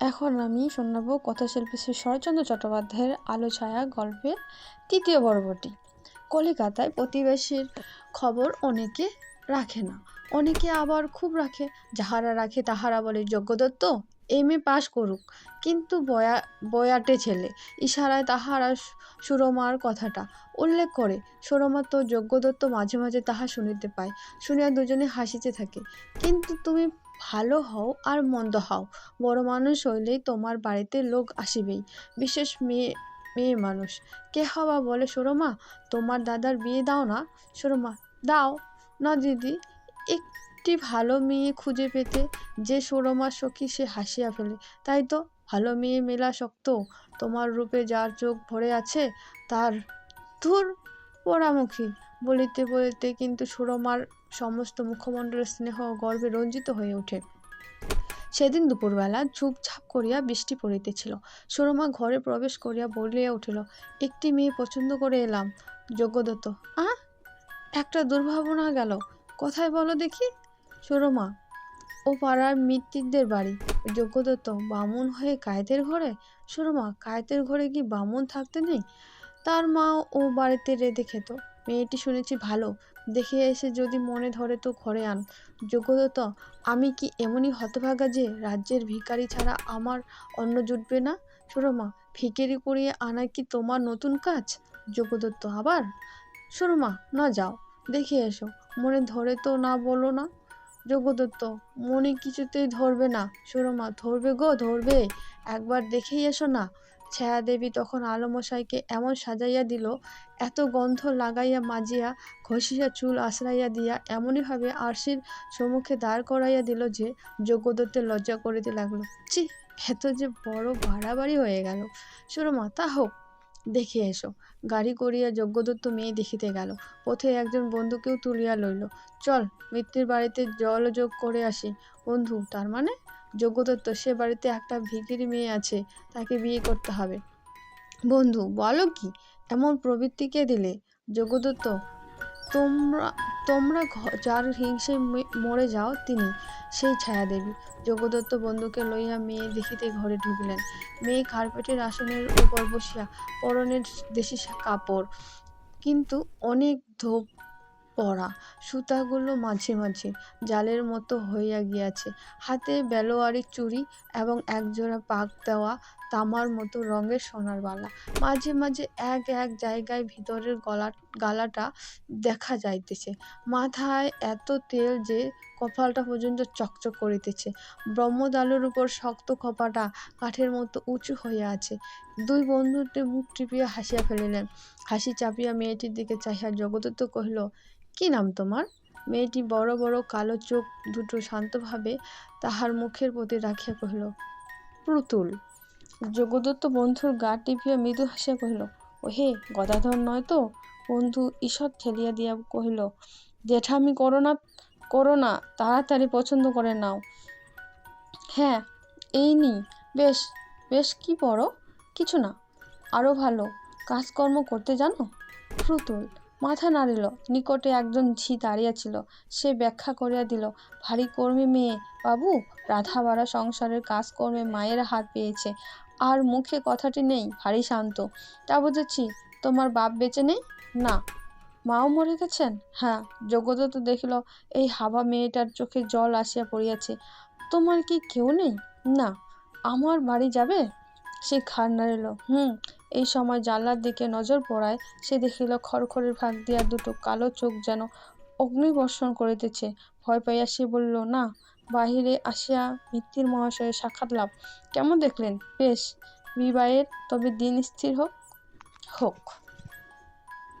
এখন আমি শোনাবো কথাশিল্পী শ্রী শরৎচন্দ্র চট্টোপাধ্যায়ের আলো ছায়া গল্পের তৃতীয় পর্বটি। কলিকাতায় প্রতিবেশীর খবর অনেকে রাখে না। অনেকে আবার খুব রাখে, যাহারা রাখে তাহারা বলে যজ্ঞদত্ত এম এ পাশ করুক। কিন্তু বয়া, বয়াটে ছেলে, ইশারায় তাহারা সুরমার কথাটা উল্লেখ করে। সুরমা তো যজ্ঞদত্ত মাঝে মাঝে তাহা শুনিতে পায়, শুনিয়া দুজনে হাসিতে থাকে। কিন্তু তুমি ভালো হও আর মন্দ হও। বড় মানুষ হইলেই তোমার বাড়িতে লোক আসিবেই, বিশেষ মেয়ে মেয়ে মানুষ। কে হবা বলে সুরমা? তোমার দাদার বিয়ে দাও না। সুরমা, দাও। না দিদি, একটি ভালো মেয়ে খুঁজে পেতে যে সুরমার সখী সে হাসিয়া ফেলে। তাই তো, ভালো মেয়ে মেলা শক্ত। তোমার রূপে যার চোখ ভরে আছে, তার ধুর পোড়ামুখী। বলিতে বলিতে কিন্তু সুরমার সমস্ত মুখমণ্ডল স্নেহ গর্বে রঞ্জিত হয়ে ওঠে। সেদিন দুপুরবেলা ঝুপঝাপ করিয়া বৃষ্টি পড়িতেছিল। সুরমা ঘরে প্রবেশ করিয়া বলিয়া উঠিল, একটি মেয়ে পছন্দ করে এলাম যজ্ঞদত্ত আ একটা দুর্ভাবনা গেল, কোথায় বলো দেখি। সুরমা, ও পাড়ার মৃত্যুদের বাড়ি যজ্ঞদত্ত বামুন হয়ে কায়েতের ঘরে? সুরমা, কায়েতের ঘরে কি বামুন থাকতে নেই? তার মা ও বাড়িতে রেঁধে খেত। মেয়েটি শুনেছি ভালো। দেখে এসে যদি মনে ধরে তো ঘরে আন। যোগ্যদত্ত আমি কি এমনই হতভাগা যে রাজ্যের ভিখারি ছাড়া আমার অন্ন জুটবে না? সুরমা ভিখারি করিয়ে আনা কি তোমার নতুন কাজ? যোগ্যদত্ত আবার। সুরমা না যাও, দেখে এসো। মনে ধরে তো না বলো না। যোগ্যদত্ত মনে কিছুতেই ধরবে না। সুরমা ধরবে গো, ধরবে। একবার দেখেই এসো না। ছায়া দেবী তখন আলমশাইকে এমন সাজাইয়া দিল, এত গন্ধ লাগাইয়া মাজিয়া, ঘষিয়া চুল আশ্রাইয়া দিয়া, এমনইভাবে আরশির সম্মুখে দাঁড় করাইয়া দিল যে যজ্ঞদত্তের লজ্জা করিতে লাগল। চি এত যে বড় বাড়াবাড়ি হয়ে গেল। সুরমা, তা হোক, দেখে এসো। গাড়ি করিয়া যজ্ঞদত্ত মেয়ে দেখিতে গেল। পথে একজন বন্ধুকেও তুলিয়া লইল। চল, মিত্রের বাড়িতে জলযোগ করে আসি। বন্ধু, তার মানে? যজ্ঞদত্ত সে বাড়িতে একটা ভিখিরি মেয়ে আছে, তাকে বিয়ে করতে হবে। বন্ধু, বলো কি? এমন প্রবৃত্তি কে দিলে? যোগদত্ত তোমরা তোমরা যার হিংসে মরে যাও তিনি, সেই ছায়া দেবী যোগদত্ত বন্ধুকে লইয়া মেয়ে দেখিতে ঘরে ঢুকলেন। মেয়ে কার্পেটের আসনের উপর বসিয়া পরনের দেশি কাপড়, কিন্তু অনেক ধোপ পরা সুতাগুলো মাঝে মাঝে জালের মতো হইয়া গিয়াছে। হাতে বেলোয়ারি চুড়ি এবং একজোড়া পাক দেওয়া তামার মতো রঙের সোনার বালা। মাঝে মাঝে এক এক জায়গায় ভিতরের গলা, গালাটা দেখা যাইতেছে। মাথায় এত তেল যে কপালটা পর্যন্ত চকচক করিতেছে। ব্রহ্মদালুর উপর শক্ত খোপাটা কাঠের মতো উঁচু হইয়া আছে। দুই বন্ধুতে মুখ টিপিয়া হাসিয়া ফেলিলেন। হাসি চাপিয়া মেয়েটির দিকে চাহিয়া জগদত্ত কহিল, কি নাম তোমার? মেয়েটি বড় বড় কালো চোখ দুটো শান্তভাবে তাহার মুখের প্রতি রাখিয়া কহিল, পুতুল। জগদত্ত বন্ধুর গা টিপিয়া মৃদু হাসিয়া কহিল, ওহে, গদাধর নয় তো? বন্ধু ঈষৎ ঠেলিয়া দিয়া কহিল, জেঠামি করো না করো না, তাড়াতাড়ি পছন্দ করে নাও। হ্যাঁ এই নি বেশ বেশ কি পড়ো? কিছু না। আরও ভালো কাজকর্ম করতে জানো? প্রতুল মাথা নাড়িল। নিকটে একজন ঝি দাঁড়িয়েছিল সে ব্যাখ্যা করিয়া দিল, ভারী কর্মী মেয়ে বাবু, রাধাবাড়া সংসারের কাজকর্মে মায়ের হাত পেয়েছে। আর মুখে কথাটি নেই, ভারী শান্ত। তা বুঝেছি, তোমার বাপ বেঁচে নেই? না। মাও মরে গেছেন? হ্যাঁ যোগ্যদত্ত দেখিল, এই হাবা মেয়েটার চোখে জল আসিয়া পড়িয়াছে। তোমার কি কেউ নেই? না। আমার বাড়ি যাবে? সে ঘাড় নাড়িল। হুম, এই সময় জানলার দিকে নজর পড়ায় সে দেখিল খড়খড়ের ফাঁক দিয়া দুটো কালো চোখ যেন অগ্নিবর্ষণ করিতেছে। ভয় পাইয়া সে বলিল, না, বাহিরে আসিয়া মিত্তির মহাশয়ের সাক্ষাৎ লাভ। কেমন দেখলেন? বেশ, বিবাহের তবে দিন স্থির হোক। হোক।